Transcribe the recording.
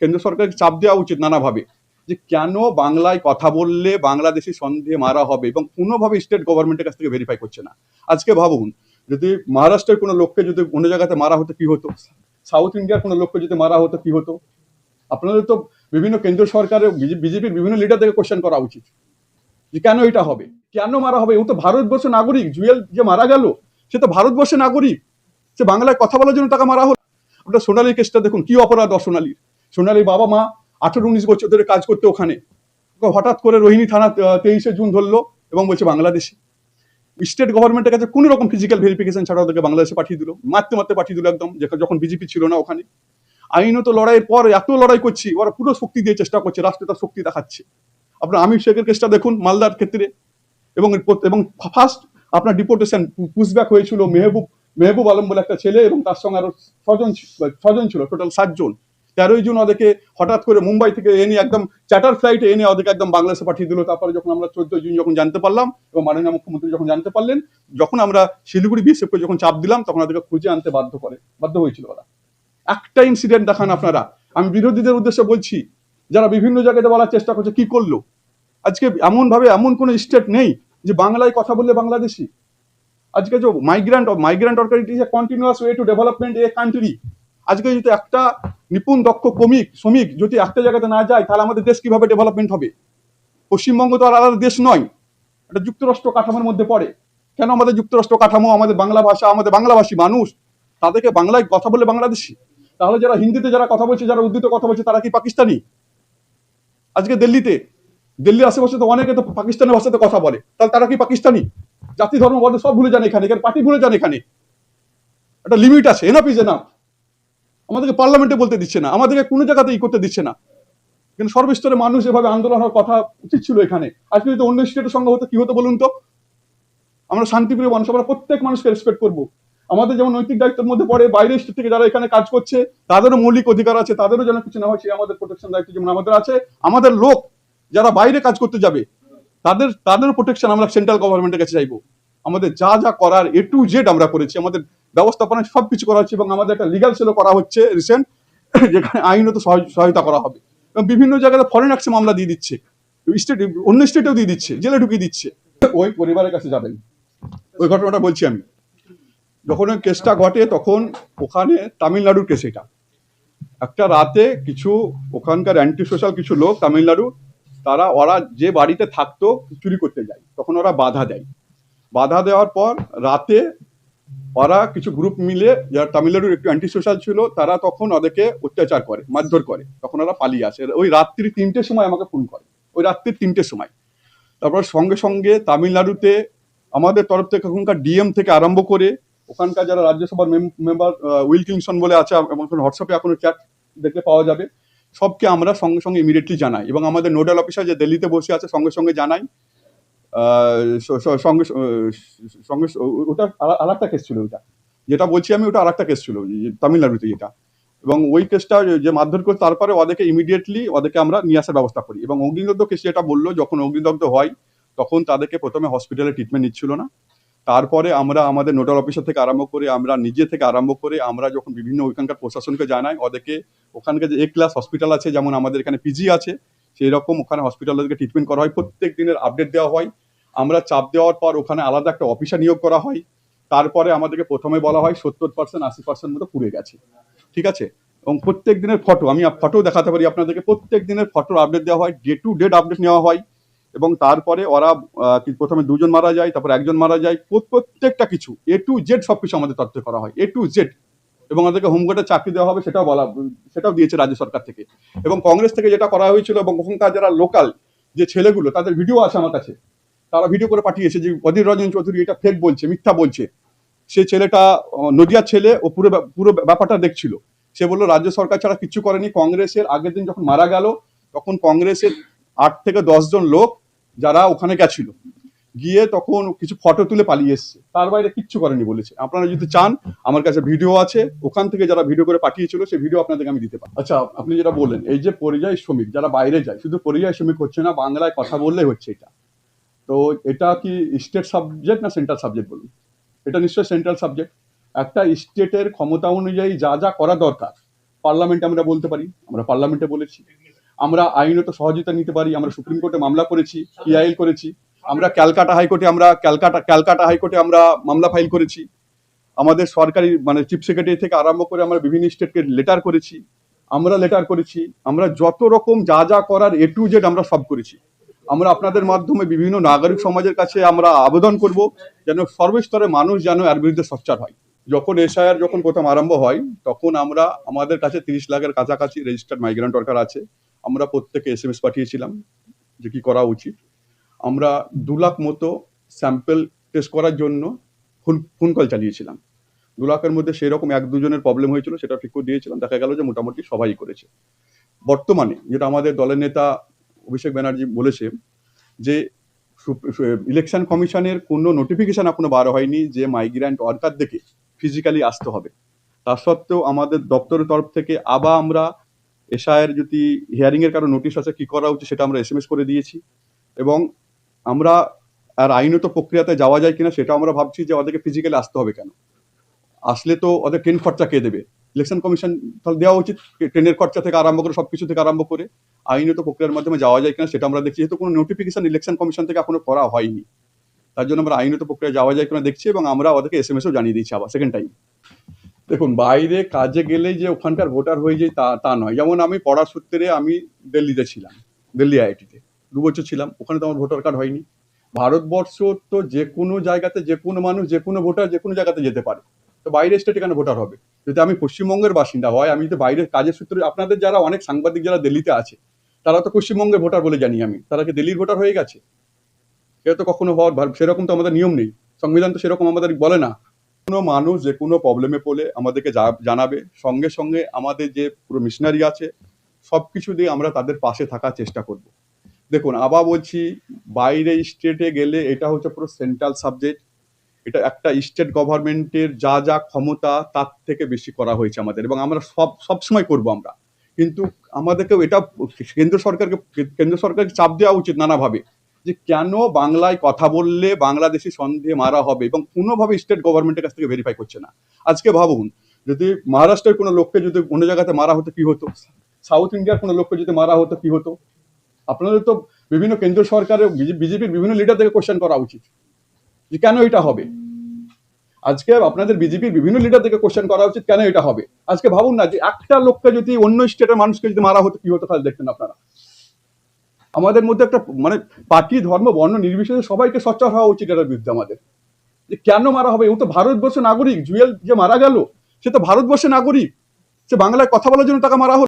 কেন্দ্র সরকারকে চাপ দেওয়া উচিত নানাভাবে যে কেন বাংলায় কথা বললে বাংলাদেশি সন্দেহে মারা হবে এবং কোনোভাবে স্টেট গভর্নমেন্টের কাছ থেকে ভেরিফাই করছে না। আজকে ভাবুন, যদি মহারাষ্ট্রের কোনো লোককে যদি অন্য জায়গাতে মারা হতো কি হতো? সাউথ ইন্ডিয়ার কোনো লোককে যদি মারা হতো কি হতো? আপনাদের তো বিভিন্ন কেন্দ্র সরকারের বিজেপির বিভিন্ন লিডারদেরকে কোশ্চেন করা উচিত। যে কেন এটা হবে? কেন মারা হবে? ও তো ভারতবর্ষ নাগরিক। জুয়েল যে মারা গেল, সে তো ভারতবর্ষের নাগরিক। সে বাংলায় কথা বলার জন্য তাকে মারা হলো। ওটা সোনালীর কেসটা দেখুন, কি অপরাধ সোনালীর সোনালীর বাবা মা আঠারো উনিশ বছর ধরে কাজ করতে ওখানে। হঠাৎ করে রোহিণী থানা তেইশে জুন ধরলো এবং বলছে বাংলাদেশি। স্টেট গভর্নমেন্টের কাছে কোনো রকম ফিজিক্যাল ভেরিফিকেশন ছাড়া ওদেরকে বাংলাদেশে পাঠিয়ে দিল। মারতে মারতে পাঠিয়ে দিল একদম যখন বিজেপি ছিল না ওখানে। আইনত লড়াইয়ের পর এত লড়াই করছি, ওরা পুরো শক্তি দিয়ে চেষ্টা করছে, রাষ্ট্র তার শক্তি দেখাচ্ছে। আপনার আমির শেখের কেসটা দেখুন, মালদার ক্ষেত্রে। এবং এবং ফার্স্ট আপনার ডিপোর্টেশন পুশব্যাক হয়েছিল মেহবুব মেহবুব আলম বলে একটা ছেলে এবং তার সঙ্গে আরও ছজন ছজন ছিল টোটাল সাতজন। তেরোই জুন ওদেরকে হঠাৎ করে মুম্বাই থেকে এনে একদম চার্টার ফ্লাইটে এনে ওদেরকে একদম বাংলাদেশে পাঠিয়ে দিল। তারপরে যখন আমরা চোদ্দ জুন যখন জানতে পারলাম এবং মাননীয় মুখ্যমন্ত্রী যখন জানতে পারলেন, যখন আমরা শিলিগুড়ি বিএসএফ যখন চাপ দিলাম, তখন ওদেরকে খুঁজে আনতে বাধ্য করে, বাধ্য হয়েছিল ওরা। একটা ইনসিডেন্ট দেখান আপনারা। আমি বিরোধীদের উদ্দেশ্যে বলছি, যারা বিভিন্ন জায়গাতে বলার চেষ্টা করছে, কি করল? আজকে এমন ভাবে এমন কোন স্টেট নেই যে বাংলায় কথা বললে বাংলাদেশি। আজকে যে migrant migrant অর্গানিটি is continuous way to development a country আজকে যদি একটা নিপুণ, দক্ষ কমিক শ্রমিক যদি একটা জায়গাতে না যায়, তাহলে আমাদের দেশ কীভাবে ডেভেলপমেন্ট হবে? পশ্চিমবঙ্গ তো আর আলাদা দেশ নয়। এটা যুক্তরাষ্ট্র কাঠামোর মধ্যে পড়ে। কেন আমাদের যুক্তরাষ্ট্র কাঠামো আমাদের বাংলা ভাষা, আমাদের বাংলাভাষী মানুষ? তাদেরকে বাংলায় কথা বলে বাংলাদেশি। তাহলে যারা হিন্দিতে যারা কথা বলছে, যারা উর্দুতে কথা বলছে, তারা কি পাকিস্তানি? আজকে দিল্লিতে, দিল্লির আশেপাশে তো অনেকে তো পাকিস্তানের ভাষাতে কথা বলে। তাহলে তারা কি পাকিস্তানি? জাতি, ধর্ম, বর্ণ সব ভুলে যান এখানে। এখানে পার্টি ভুলে যান এখানে। একটা লিমিট আছে এনাফ ইজ এনাফ আমাদেরকে পার্লামেন্টে বলতে দিচ্ছে না, আমাদেরকে কোনো জায়গাতে ই করতে দিচ্ছে না। কিন্তু সর্বস্তরে মানুষ এভাবে আন্দোলন হওয়ার কথা উচিত ছিল এখানে। আজকে যদি অন্য স্টেটের সঙ্গে হতো, কি হতো বলুন তো? আমরা শান্তিপ্রিয় মানুষ, আমরা প্রত্যেক মানুষকে রেসপেক্ট করব। আমাদের যেমন নৈতিক দায়িত্বের মধ্যে পড়ে, বাইরের স্টেট থেকে যারা এখানে কাজ করছে, তাদেরও মৌলিক অধিকার আছে, তাদেরও যেন কিছু না হয় আমাদের প্রোটেকশন দায়িত্ব যেমন আমাদের আছে। আমাদের লোক যারা বাইরে কাজ করতে যাবে, তাদের তাদের প্রোটেকশন আমরা সেন্ট্রাল গভর্নমেন্টের কাছে চাইব। আমাদের যা যা করার এ টু জেড আমরা করেছি, আমাদের ব্যবস্থাপনায় সব কিছু করা হচ্ছে এবং আমাদের একটা লিগাল সেলও করা হচ্ছে রিসেন্ট যেখানে আইনত সহায়- সহায়তা করা হবে। এবং বিভিন্ন জায়গায় ফরেন অ্যাক্সে মামলা দিয়ে দিচ্ছে। স্টেট অন্য স্টেটেও দিয়ে দিচ্ছে, জেলে ঢুকিয়ে দিচ্ছে। ওই পরিবারের কাছে যাবেন। ওই ঘটনাটা বলছি আমি। যখন ওই কেসটা ঘটে, তখন ওখানে তামিলনাড়ুর কেস এটা। একটা রাতে কিছু ওখানকার অ্যান্টি সোশ্যাল কিছু লোক তামিলনাড়ু, তারা, ওরা যে বাড়িতে থাকতো, চুরি করতে যায়। তখন ওরা বাধা দেয়। বাধা দেওয়ার পর রাতে ওরা কিছু গ্রুপ মিলে যারা তামিলনাড়ুর একটু অ্যান্টি সোশ্যাল ছিল, তারা তখন ওদেরকে অত্যাচার করে, মারধর করে। তখন ওরা পালিয়ে আসে। ওই রাত্রি তিনটের সময় আমাকে ফোন করে। ওই রাত্রি তিনটের সময়। তারপর সঙ্গে সঙ্গে তামিলনাড়ুতে আমাদের তরফ থেকে ওখানকার ডিএম থেকে আরম্ভ করে, ওখানকার যারা রাজ্যসভার মেম্বার উইল কিংসন বলে আছে, এবং হোয়াটসঅ্যাপে এখনও চ্যাট দেখতে পাওয়া যাবে, সবকে আমরা সঙ্গে সঙ্গে ইমিডিয়েটলি জানাই। এবং আমাদের নোডাল অফিসার যে দিল্লিতে বসে আছে, সঙ্গে সঙ্গে জানাই সঙ্গে সঙ্গে ওটা আর একটা কেস ছিল ওটা যেটা বলছি আমি, ওটা আর একটা কেস ছিল তামিলনাড়ুতে যেটা। এবং ওই কেসটা যে মারধর করে তারপরে ওদেরকে ইমিডিয়েটলি ওদেরকে আমরা নিয়ে আসার ব্যবস্থা করি। এবং অগ্নিদগ্ধ কেস যেটা বলল, যখন অগ্নিদগ্ধ হয়, তখন তাদেরকে প্রথমে হসপিটালে ট্রিটমেন্ট নিচ্ছিল না। তারপরে আমরা আমাদের নোডাল অফিসার থেকে আরম্ভ করে, আমরা নিজে থেকে আরম্ভ করে, আমরা যখন বিভিন্ন ওইখানকার প্রশাসনকে জানাই, ওদেরকে ওখানকার যে এ ক্লাস হসপিটাল আছে, যেমন আমাদের এখানে পিজি আছে সেই রকম ওখানে হসপিটালকে ট্রিটমেন্ট করা হয়। প্রত্যেক দিনের আপডেট দেওয়া হয়। আমরা চাপ দেওয়ার পর ওখানে আলাদা একটা অফিসার নিয়োগ করা হয়। তারপরে আমাদেরকে প্রথমে বলা হয় সত্তর পার্সেন্ট আশি পার্সেন্ট মতো পুড়ে গেছে। ঠিক আছে? এবং প্রত্যেক দিনের ফটো আমি ফটো দেখাতে পারি আপনাদেরকে, প্রত্যেক দিনের ফটোর আপডেট দেওয়া হয় ডে টু ডেট আপডেট নেওয়া হয়। এবং তারপরে ওরা প্রথমে দুজন মারা যায়, তারপর একজন মারা যায়। প্রত্যেকটা কিছু এ টু জেড সব কিছু আমাদের তথ্য করা হয় এ টু জেড এবং ওদেরকে হোমগার্ডে চাকরি দেওয়া হবে, সেটাও বলা সেটাও দিয়েছে রাজ্য সরকার থেকে। এবং কংগ্রেস থেকে যেটা করা হয়েছিল, এবং ওখানকার যারা লোকাল যে ছেলেগুলো, তাদের ভিডিও আছে আমার কাছে। তারা ভিডিও করে পাঠিয়েছে যে অধীর রঞ্জন চৌধুরী এটা ফেক বলছে, মিথ্যা বলছে। সে ছেলেটা নদিয়ার ছেলে, ও পুরো পুরো ব্যাপারটা দেখছিল। সে বলল, রাজ্য সরকার ছাড়া কিছু করেনি, কংগ্রেসের আগের দিন যখন মারা গেল, তখন কংগ্রেসের আট থেকে দশ জন লোক যারা ওখানে গেছিল। গিয়ে তখন কিছু ফটো তুলে পালিয়ে এসছে। তার বাইরে কিচ্ছু করেনি বলেছে। আপনারা যদি চান, আমার কাছে ভিডিও আছে, ওখান থেকে যারা ভিডিও করে পাঠিয়েছিল সেই ভিডিও আপনাদেরকে আমি দিতে পারি আচ্ছা আপনি যেটা বললেন, এই যে পরিযায়ী শ্রমিক, যারা বাইরে যায়, শুধু পরিযায়ী শ্রমিক হচ্ছে না, বাংলায় কথা বললেই হচ্ছে এটা। তো এটা কি স্টেট সাবজেক্ট না সেন্ট্রাল সাবজেক্ট বলুন? এটা নিশ্চয়ই সেন্ট্রাল সাবজেক্ট একটা স্টেটের ক্ষমতা অনুযায়ী যা যা করা দরকার পার্লামেন্টে আমরা বলতে পারি, আমরা পার্লামেন্টে বলেছি। আমরা আইনত সহযোগিতা নিতে পারি, আমরা সুপ্রিম কোর্টে মামলা করেছি পিআইএল করেছি। আমরা ক্যালকাটা হাইকোর্টে আমরা ক্যালকাটা ক্যালকাটা হাইকোর্টে আমরা মামলা ফাইল করেছি। আমাদের সরকারি মানে চিফ সেক্রেটারি থেকে আরম্ভ করে আমরা বিভিন্ন স্টেটকে লেটার করেছি। আমরা লেটার করেছি। আমরা যত রকম যা যা করার এ টু জেড আমরা সব করেছি। আমরা আপনাদের মাধ্যমে বিভিন্ন নাগরিক সমাজের কাছে আমরা আবেদন করব যেন সর্বস্তরে মানুষ যেন এর বিরুদ্ধে সোচ্চার হয়। যখন এসআইআর যখন প্রথম আরম্ভ হয়, তখন আমরা আমাদের কাছে তিরিশ লাখের কাছাকাছি রেজিস্টার্ড মাইগ্রেন্ট ওয়ার্কার আছে। আমরা প্রত্যেকে এস এম এস পাঠিয়েছিলাম যে কি করা উচিত। আমরা দু লাখ মতো স্যাম্পল টেস্ট করার জন্য ফোন ফোন কল চালিয়েছিলাম। দু লাখের মধ্যে সেরকম এক দুজনের প্রবলেম হয়েছিল, সেটা ঠিক করে দিয়েছিলাম। দেখা গেল যে মোটামুটি সবাই করেছে। বর্তমানে যেটা আমাদের দলের নেতা অভিষেক ব্যানার্জি বলেছে যে ইলেকশন কমিশনের কোনো নোটিফিকেশন এখনও বার হয়নি যে মাইগ্রেন্ট ওয়ার্কারদেরকে ফিজিক্যালি আসতে হবে। তা সত্ত্বেও আমাদের দপ্তরের তরফ থেকে আবার আমরা এসআইয়ের যদি হিয়ারিং এর কারও নোটিশ আছে কি করা উচিত সেটা আমরা এসএমএস করে দিয়েছি এবং আমরা আর আইনত প্রক্রিয়াতে যাওয়া যায় কিনা সেটা আমরা ভাবছি যে ওদেরকে ফিজিক্যালি আসতে হবে কেন? আসলে তো ওদের ট্রেন খরচা কে দেবে? ইলেকশন কমিশন তাহলে দেওয়া উচিত ট্রেনের খরচা থেকে আরম্ভ করে, সবকিছু থেকে আরম্ভ করে আইনত প্রক্রিয়ার মাধ্যমে যাওয়া যায় কিনা সেটা আমরা দেখছি। যেহেতু কোনো নোটিফিকেশন ইলেকশন কমিশন থেকে এখনও করা হয়নি, তার জন্য আমরা আইনত প্রক্রিয়া যাওয়া যায় কিনা দেখছি এবং আমরা ওদেরকে এস এম এসও জানিয়ে দিচ্ছি আবার সেকেন্ড টাইম দেখুন, বাইরে কাজে গেলেই যে ওখানকার ভোটার হয়ে যায় তা তা নয়। যেমন আমি পড়ার সূত্রে আমি দিল্লিতে ছিলাম, দিল্লি আইআইটিতে দু বছর ছিলাম, ওখানে তো আমার ভোটার কার্ড হয়নি। ভারতবর্ষ তো যে কোনো জায়গাতে যে কোনো মানুষ, যে কোনো ভোটার যে কোনো জায়গাতে যেতে পারে। তো বাইরে স্টেটে কেন ভোটার হবে? যদি আমি পশ্চিমবঙ্গের বাসিন্দা হয়, আমি যদি বাইরের কাজের সূত্রে, আপনাদের যারা অনেক সাংবাদিক যারা দিল্লিতে আছে, তারা তো পশ্চিমবঙ্গের ভোটার বলে জানি আমি। তারা কি দিল্লির ভোটার হয়ে গেছে? সেটা তো কখনো হওয়ার সেরকম তো আমাদের নিয়ম নেই। সংবিধান তো সেরকম আমাদের বলে না। কোনো মানুষ যে কোনো প্রবলেমে পড়লে আমাদেরকে জানাবে। সঙ্গে সঙ্গে আমাদের যে পুরো মিশনারি আছে সব কিছু দিয়ে আমরা তাদের পাশে থাকার চেষ্টা করব। দেখুন, আবার বলছি, বাইরে স্টেটে গেলে এটা হচ্ছে পুরো সেন্ট্রাল সাবজেক্ট এটা একটা স্টেট গভর্নমেন্টের যা যা ক্ষমতা তার থেকে বেশি করা হয়েছে আমাদের এবং আমরা সব সব সময় করব আমরা। কিন্তু আমাদেরকেও এটা কেন্দ্র সরকারকে কেন্দ্র সরকারকে চাপ দেওয়া উচিত নানাভাবে যে কেন বাংলায় কথা বললে বাংলাদেশি সন্দেহে মারা হবে এবং কোনোভাবে স্টেট গভর্নমেন্টের কাছ থেকে ভেরিফাই করছে না। আজকে ভাবুন, যদি মহারাষ্ট্রের কোনো লোককে যদি অন্য জায়গাতে মারা হতো কি হতো? সাউথ ইন্ডিয়ার কোনো লোককে যদি মারা হতো কি হতো? আপনাদের তো বিভিন্ন কেন্দ্র সরকারের, বিজেপির বিভিন্ন লিডারদেরকে কোশ্চেন করা উচিত। যে কেন এটা হবে? আজকে আপনাদের বিজেপির বিভিন্ন লিডারদেরকে কোশ্চেন করা উচিত, কেন এটা হবে? আজকে ভাবুন না যে একটা লোককে যদি অন্য স্টেটের মানুষকে যদি মারা হতো, কি হতো তাহলে দেখতেন আপনারা? আমাদের মধ্যে একটা মানে পার্টি, ধর্ম, বর্ণ নির্বিশেষে সবাইকে সচ্চার হওয়া উচিত এটার বিরুদ্ধে আমাদের। যে কেন মারা হবে? ও তো ভারতবর্ষের নাগরিক, জুয়েল যে মারা গেল, সে তো ভারতবর্ষের নাগরিক। সে বাংলায় কথা বলার জন্য তাকে মারা হলো।